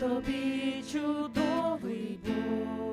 тобі чудовий Бог.